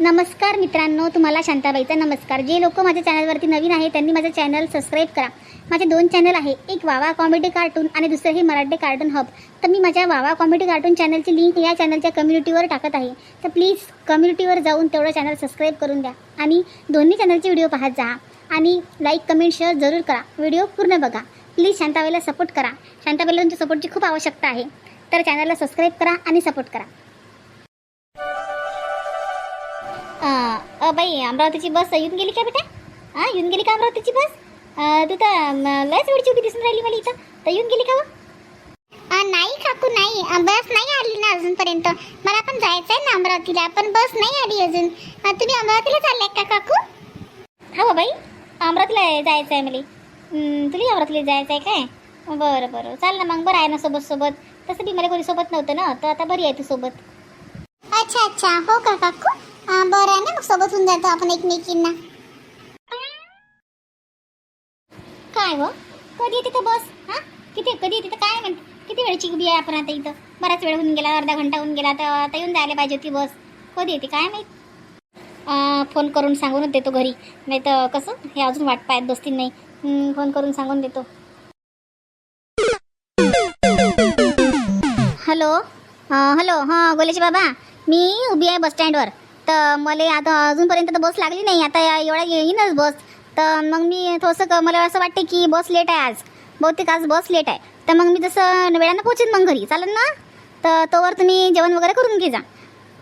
नमस्कार मित्रांनो तुम्हाला शांताबाईचा नमस्कार. जे लोक माझ्या चॅनलवरती नवीन आहे त्यांनी माझं चॅनल सबस्क्राईब करा. माझे दोन चॅनल आहे एक वावा कॉमेडी कार्टून आणि दुसरं हे मराठी कार्टून हब. तर मी माझ्या वावा कॉमेडी कार्टून चॅनलची लिंक या चॅनलच्या कम्युनिटीवर टाकत आहे. तर प्लीज कम्युनिटीवर जाऊन तेवढं चॅनल सबस्क्राईब करून द्या. आणि दोन्ही चॅनलचे व्हिडिओ पाहत जा. आणि लाईक कमेंट शेअर जरूर करा. व्हिडिओ पूर्ण बघा. प्लीज शांताबाईला सपोर्ट करा. शांताबाईला तुमच्या सपोर्टची खूप आवश्यकता आहे. तर चॅनलला सबस्क्राईब करा आणि सपोर्ट करा. अं, बाई अमरावतीची बस येऊन गेली का बेटा? हां येऊन गेली का अमरावतीची बस? तू तर लयच वेळची उभी दिसून राहिली मला इथं. तर येऊन गेली का हो? नाही काकू नाही. बस नाही आली ना अजूनपर्यंत. मला पण जायचं आहे ना अमरावतीला पण बस नाही आली अजून. तुम्ही अमरावतीला चाललाय का काकू? हा बाई अमरावतीला जायचं आहे मला. हं, तुला अमरावतीला जायचं आहे काय? बरं बरं. चाल ना मग बरं आहे ना सोबत सोबत तसं बी मला कोणी सोबत नव्हतं ना तर आता बरी आहे तू सोबत. अच्छा अच्छा. हो का काकू? बरं आहे ना मग सोबत होऊन जातो आपण एकमेकींना. काय हो कधी येते तर बस? हा? किती कधी येते तर काय म्हणते? किती वेळची उभी आहे आपण आता इथं? बराच वेळ होऊन गेला अर्धा घंटा होऊन गेला तर आता येऊन जायला पाहिजे होती बस. कधी येते काय माहीत? अं, फोन करून सांगूनच देतो घरी. नाही तर कसं? हे अजून वाट पाहत बसतील नाही. फोन करून सांगून देतो. हॅलो? हॅलो हां गोलेचे बाबा. मी उभी आहे बस स्टँडवर तर मला आता अजूनपर्यंत तर बस लागली नाही. आता या- एवढ्या येईनच बस. तर मग मी थोडंसं मला असं वाटते की बस लेट आहे आज. बहुतेक आज बस लेट आहे. तर मग मी जसं वेळानं पोहोचेन मग घरी. चालेल ना? तर तोवर तुम्ही जेवण वगैरे करून घे जा.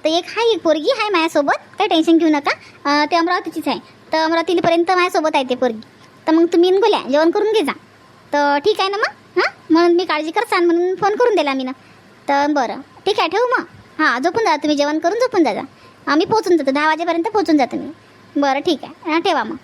तर एक आहे एक पोरगी आहे माझ्यासोबत. काही टेन्शन घेऊ नका. ते अमरावतीचीच आहे. तर अमरावतीपर्यंत माझ्यासोबत आहे ते पोरगी. तर मग तुम्ही बोल्या जेवण करून घे जा. तर ठीक आहे ना मग? हां? म्हणून मी काळजी करसान म्हणून फोन करून दिला मी ना तर बरं. ठीक आहे ठेवू मग. हां झोपून जा. तुम्ही जेवण करून झोपून जा. हां मी पोचून जातो दहा वाजेपर्यंत पोचून जातो मी. बरं ठीक आहे. हां ठेवा मग.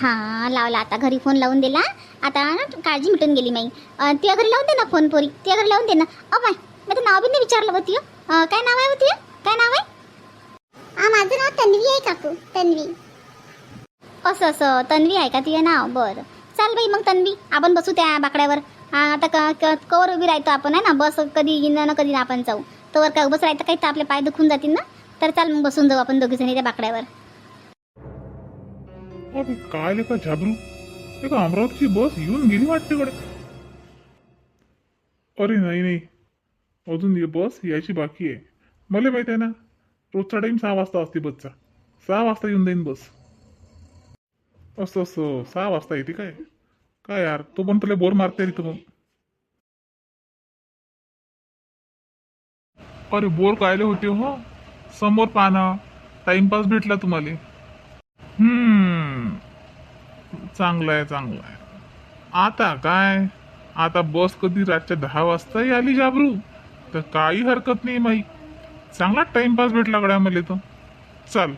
हां लावला आता. घरी फोन लावून दिला. आता ना काळजी मिटून गेली माई. अं, तुझ्या घरी लावून दे ना फोन पोरी. तुझ्या घरी लावून दे ना. अ बाय. मी तर नाव बी नाही विचारलं होती काय नाव आहे होती काय नाव आहे? माझं नाव तन्वी आहे काकू. तन्वी. असं असं. तन्वी आहे का तुझं नाव? बरं. चाल बाई मग तन्वी. आपण बसू त्या बाकड्यावर. हा, आता क क- कवर उभी राहतो आपण आहे ना? बस कधी येईन ना कधी ना आपण जाऊ. तोवर काय बस राहतं काही तर आपले पाय दुखून जातील ना? तर चाल मग बसून जाऊ आपण दोघी जणी त्या बाकड्यावर. अरे काय लेका झाबरू? एक अमरावतीची बस येऊन गेली वाटते कडे अरे नाही नाही. अजून ये बस यायची बाकी आहे. मला माहीत आहे ना रोजचा टाईम सहा वाजता असते बसचा. सहा वाजता येऊन जाईन बस. असं असं सहा वाजता येते काय? काय यार? तो पण तुला बोर मारते रे मग अरे बोर कायले होते हो? समोर पाहणं टाइमपास भेटला तुम्हाला. हम्म. चांगलं आहे चांगलं आहे आता काय? आता बस कधी रातच्या दहा वाजताही आली जाबरू? तर काही हरकत नाही माई. चांगला टाइमपास भेटला गड्या मला तर. चाल.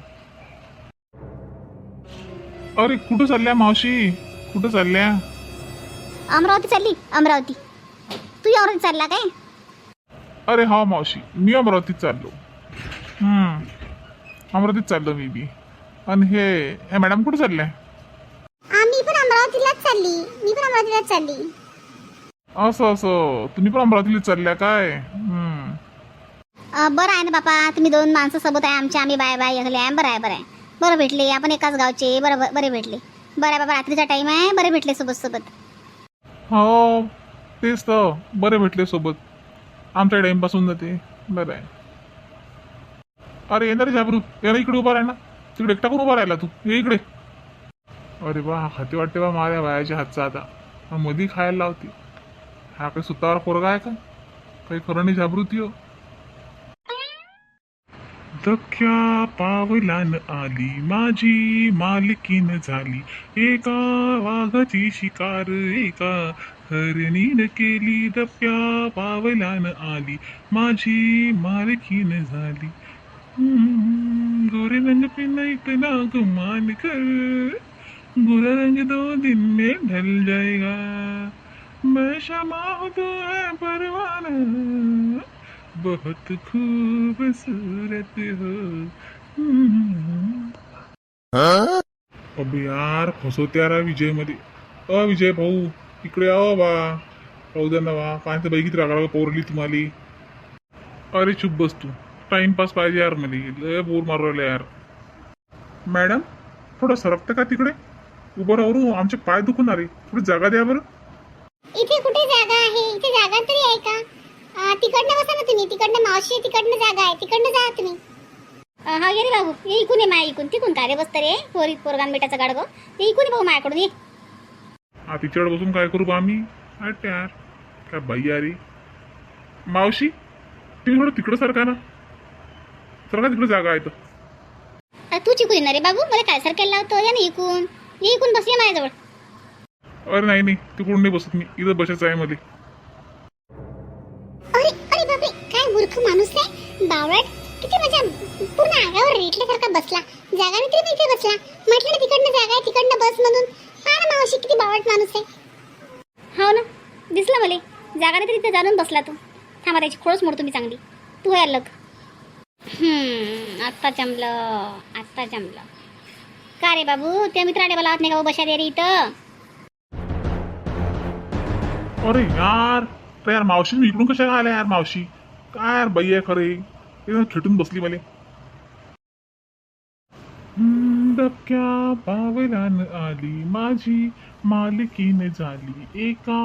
अरे कुठं चालल्या मावशी? कुठं चालल्या? अमरावती चालली? अमरावती. तू अमरावती चालला काय? अरे हा मावशी मी अमरावतीत चाललो. हम्म. अमरावतीत चाललो मी बी. आणि हे हे मॅडम कुठं चालल्या? मी पण अमरावतीलाच चालली. मी पण अमरावतीलाच चालली. असं असं. तुम्ही पण अमरावतीला चालल्या काय? हम्म. अ, बरं आहे ना बापा. तुम्ही दोन माणसं सोबत आहे आमच्या. आम्ही बाय बाय एकले आहे. बरं आहे बरं आहे. बरं भेटले. आपण एकाच गावचे. बरं बरं- बरे भेटले. बरं आहे बाबा. रात्रीचा टाईम आहे. बरे भेटले सोबत सोबत. हो तेच तर. बरे भेटले सोबत. आमच्या टाईमपासून जाते. बरं आहे. अरे येणार झाबरू याला इकडे उभा राहिला. ना तिकडे एकटा करून उभा राहिला तू? ये इकडे. अरे बा हाती वाटते बा माझ्या बायाच्या हातचा आता. मधी खायला लावते. हा काही सुतावर पोरगा आहे का? काही खरं नाही झाबरू ती हो. धक्या पावलान आली माझी मालकीन झाली. एका वाघाची शिकार एका हरणीन केली धक्या पावलान आली माझी मालकीन झाली. गोरे रंग पे ना इतना गुमान कर गोरा रंग दो दिन में ढल जाएगा मैं शमा हूँ तो है परवाना. बहुत खूबसूरत हो। हम्म. अबे यार फसवत्या रा विजयमध्ये अ विजय भाऊ इकडे आओ बा पाहू द्या ना बा काय तर बघित रागाला पोरली तुम्हाला अरे चुप बस तू. टाइमपास पाहिजे यार मला. लय बोर मारू राहिले यार. मॅडम थोडं सरकतं का तिकडे? उभं राहू आमचे पाय दुखून अरे थोडी जागा द्या बरं. इथे कुठे जागा आहे? इथे जागा तरी आहे का? तिकडनं बसा ना तुम्ही. तिकडनं मावशी आहे, तिकडनं जागा आहे. तिकडनं जा तुम्ही. हा ये रे बाबू. ये इकून ये माया इकून. तिकून काय रे बसत रे? पोरी पोरगान बेटाचा गाडगो. ते इकून ये भाऊ माझ्याकडून ये. हा तिच्याकडे बसून काय करू बा आम्ही? हट यार काय बाई अरे मावशी तुम्ही थोडं तिकडं सरका ना. सरका तिकडे जागा आहे तर. अरे तू चिकून येणार रे बाबू? मला काय सरकायला लावतो? या ना इकून. ये इकून बस ये माझ्याजवळ अरे नाही नाही. तिकडून नाही बसत मी. इथं बसायचं आहे मध्ये बावळट किती माझ्या पूर्ण आगावर रेटल्यासारखा बसला. जागा नाही तरी मी इथे बसला. म्हटलं ना तिकडनं जागा आहे तिकडनं बस म्हणून. हा ना मावशी किती बावळट माणूस आहे. हो ना दिसलं मला. जागा नाही तरी तिथे जाणून बसला तू. थांबा त्याची खोळच मोडतो मी चांगली. तू आहे अलग. हम्म, आत्ता जमलं आत्ता जमलं. का रे बाबू त्या मित्राने मला लावत नाही का हो बशा दे रे इथं? अरे यार तर यार मावशी मी इकडून कशा आल्या यार मावशी? काय यार बाई आहे खरे? एकदम खेटून बसली मला डबक्या बावलान आली? माझी मालकीने झाली एका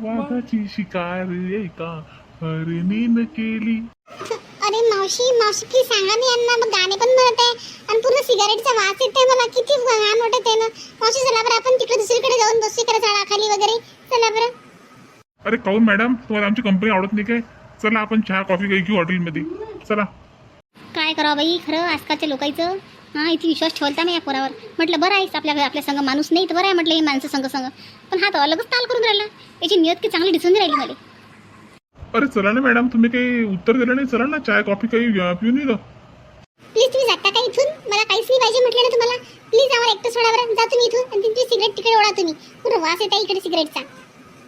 वाघाची शिकार एका हरणीन केली. अरे मावशी मावशी प्लीज सांगा ना यांना. मग गाणे पण म्हणत आहे आणि पूर्ण सिगारेटचा वास येत आहे मला. किती घाण वाटत आहे ना. मावशी चला बरं आपण तिकडे दुसरीकडे जाऊन बसू इकडे झाडाखाली वगैरे. चला बरं. अरे काऊन मॅडम तुम्हाला आमची कंपनी आवडत नाही काय? चला आपण चहा कॉफी काही घेऊ हॉटेलमध्ये चला. काय करावं बाई? खरं आजकालच्या लोकांचं? हां इथे विश्वास ठेवता मी या पोरावर. म्हटलं बरं आहेस आपल्या आपल्या संघ माणूस नाही तर बरं आहे म्हटलं हे माणसं संघ संघ. पण हा तर अलगच ताल करून राहिला. याची नियत की चांगली दिसून राहिली मला. अरे चला ना मॅडम तुम्ही काही उत्तर दिलं नाही? चला ना चहा कॉफी काही पिऊन येईल प्लीज तुम्ही जाता का इथून? मला काहीच नाही पाहिजे म्हटलं ना तुम्हाला. प्लीज आम्हाला एकटं सोडा बरं जा तुम्ही इथून आणि तुमची सिगरेट तिकडे ओढा तुम्ही. पूर्ण वास येत आहे इकडे सिगरेटचा